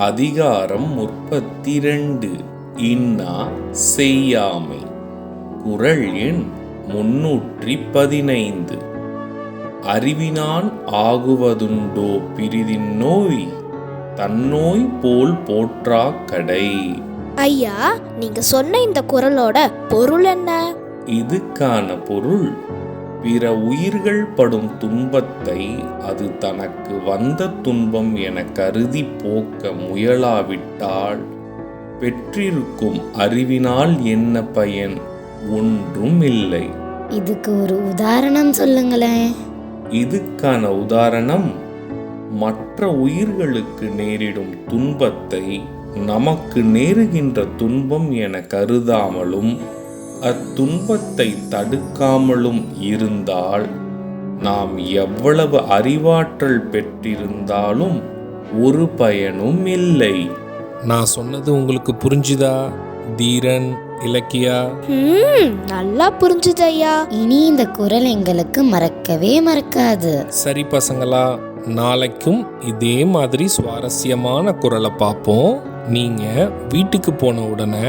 அதிகாரம் முப்பத்தி ரெண்டு இன்னா செய்யாமை. குரல் எண் முன்னூற்றி பதினைந்து அறிவினான் ஆகுவதுண்டோ பிரிதின் நோய்? தன்னோய் போல் போற்றா கடை? ஐயா நீங்க சொன்ன இந்த குரலோட பொருள் என்ன? இதுக்கான பொருள் பிற உயிர்கள் படும் துன்பத்தை அது தனக்கு வந்த துன்பம் என கருதி போக்க முயலாவிட்டால் பெற்றிருக்கும் அறிவினால் என்ன பயன்? ஒன்றும் இல்லை. இதுக்கு ஒரு உதாரணம் சொல்லுங்களேன். இதுக்கான உதாரணம் மற்ற உயிர்களுக்கு நேரிடும் துன்பத்தை நமக்கு நேருகின்ற துன்பம் என கருதாமலும் அத்துன்பத்தை தடுக்காமலும் இருந்தால் நாம் எவ்வளவு அறிவாற்றல் பெற்றிருந்தாலும் ஒரு பயனும் இல்லை. நான் சொன்னது உங்களுக்கு புரிஞ்சுதா தீரன் இலக்கியா? ம் நல்லா புரிஞ்சுது ஐயா இனி இந்த குரல் எங்களுக்கு மறக்கவே மறக்காது. சரி பசங்களா நாளைக்கும் இதே மாதிரி சுவாரஸ்யமான குரலை பார்ப்போம். நீங்க வீட்டுக்கு போன உடனே